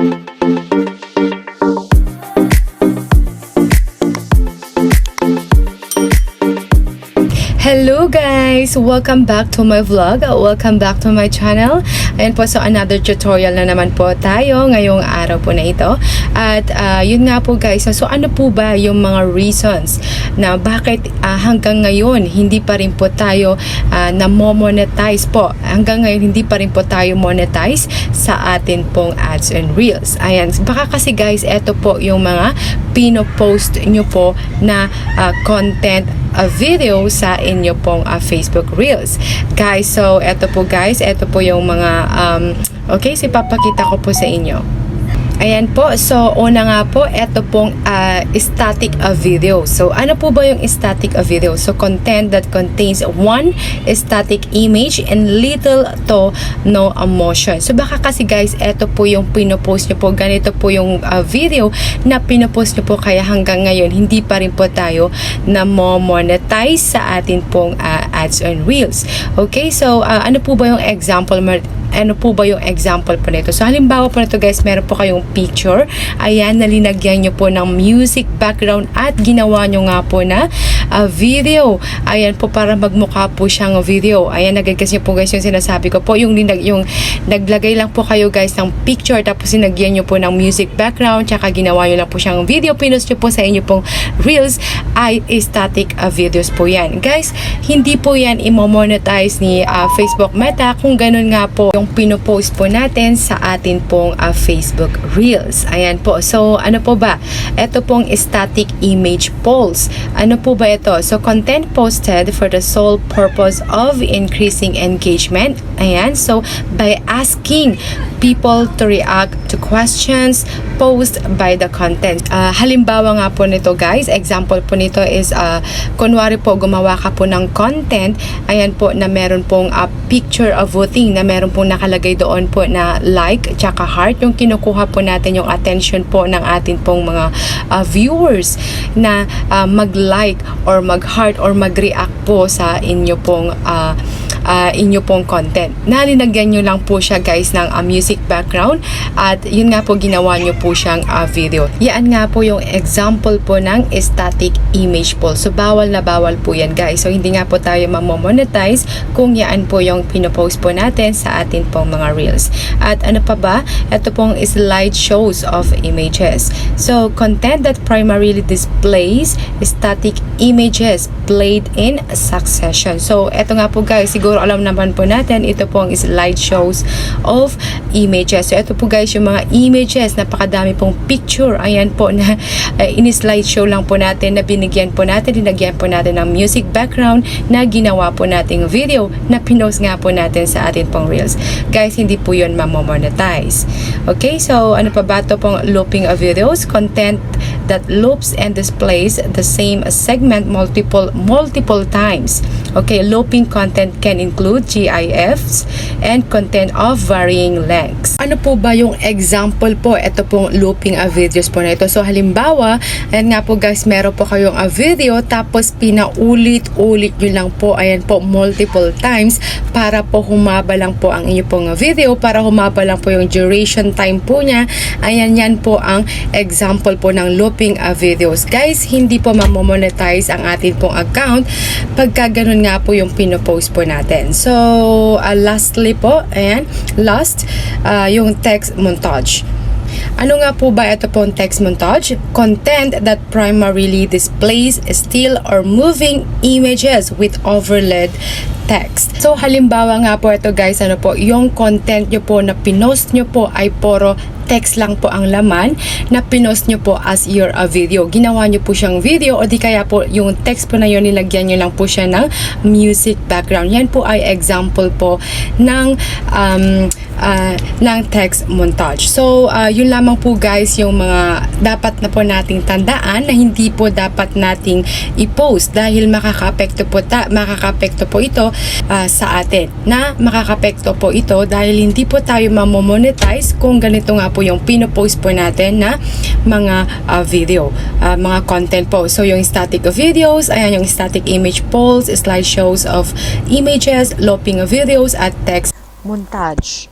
Thank you. Guys! Welcome back to my vlog. Welcome back to my channel. Ayan po, so another tutorial na naman po tayo ngayong araw po na ito. At ah, yun nga po guys, so ano po ba yung mga reasons na bakit ah, hanggang ngayon hindi pa rin po tayo ah, na-monetize po. Hanggang ngayon hindi pa rin po tayo monetize sa atin pong ads and reels. Ayan, baka kasi guys, eto po yung mga pinopost nyo po na ah, content a video sa inyo pong uh, Facebook Reels. Guys, so eto po guys, eto po yung mga um, okay, so ipapakita ko po sa inyo. Ayan po, so una nga po, eto pong uh, static a video. So ano po ba yung static a video? So content that contains one static image and little to no emotion. So baka kasi guys, eto po yung pinopost nyo po, ganito po yung uh, video na pinopost nyo po kaya hanggang ngayon hindi pa rin po tayo na monetize sa atin pong uh, ads on reels. Okay, so uh, ano po ba yung example ano po ba yung example po nito? So, halimbawa po nito guys, meron po kayong picture. Ayan, nalinagyan nyo po ng music background at ginawa nyo nga po na uh, video. Ayan po, para magmukha po siyang video. Ayan, nagagas nyo po guys yung sinasabi ko po. Yung, linag, yung naglagay lang po kayo guys ng picture tapos sinagyan nyo po ng music background tsaka ginawa nyo lang po siyang video. Pinost nyo po sa inyo pong reels ay static uh, videos po yan. Guys, hindi po yan imo-monetize ni uh, Facebook Meta kung ganun nga po yung pinopost po natin sa atin pong uh, Facebook Reels. Ayan po. So, ano po ba? Ito pong static image polls. Ano po ba ito? So, content posted for the sole purpose of increasing engagement. Ayan. So, by asking people to react to questions posed by the content. Uh, halimbawa nga po nito guys, example po nito is uh, kunwari po gumawa ka po ng content, ayan po na meron pong uh, picture of voting na meron pong nakalagay doon po na like tsaka heart. Yung kinukuha po natin yung attention po ng atin pong mga uh, viewers na uh, mag-like or mag-heart or mag-react po sa inyo pong uh, uh, inyo pong content. Nalinagyan nyo lang po siya guys ng uh, music background at yun nga po ginawa nyo po siyang uh, video. Yan nga po yung example po ng static image poll. So bawal na bawal po yan guys. So hindi nga po tayo mamomonetize kung yan po yung pinopost po natin sa atin pong mga reels. At ano pa ba? Ito pong slide shows of images. So content that primarily displays static images played in succession. So ito nga po guys, siguro alam naman po natin, ito pong slideshows of images. So ito po guys yung mga images, napakadami pong picture. Ayan po na uh, in-slideshow lang po natin na binigyan po natin, dinagyan po natin ng music background na ginawa po nating video na pinost nga po natin sa atin pong reels. Guys, hindi po yun mamomonetize. Okay, so ano pa ba ito pong looping of videos? Content that loops and displays the same segment multiple multiple times. Okay, looping content can include GIFs and content of varying lengths. Ano po ba yung example po? Ito pong looping a videos po na ito. So halimbawa, ayan nga po guys, meron po kayong a video tapos pinaulit-ulit nyo lang po, ayan po, multiple times para po humaba lang po ang inyo pong video, para humaba lang po yung duration time po niya. Ayan yan po ang example po ng looping a videos. Guys, hindi po mamomonetize ang atin pong account pagka ganun nga po yung pinopost po natin. So, uh, lastly po, ayan, last, uh, yung text montage. Ano nga po ba ito pong text montage? Content that primarily displays still or moving images with overlaid text. So halimbawa nga po ito guys, ano po, yung content nyo po na pinost nyo po ay puro text lang po ang laman na pinost nyo po as your uh, video. Ginawa nyo po siyang video o di kaya po yung text po na yun nilagyan nyo lang po siya ng music background. Yan po ay example po ng um, uh, ng text montage. So, uh, yun lamang po guys yung mga dapat na po nating tandaan na hindi po dapat nating i-post dahil makakapekto po, ta, makakapekto po ito uh, sa atin. Na makakapekto po ito dahil hindi po tayo mamomonetize kung ganito nga po yung pinopost po natin na mga uh, video, uh, mga content po. So, yung static videos, ayan yung static image polls, slideshows of images, looping of videos, at text montage.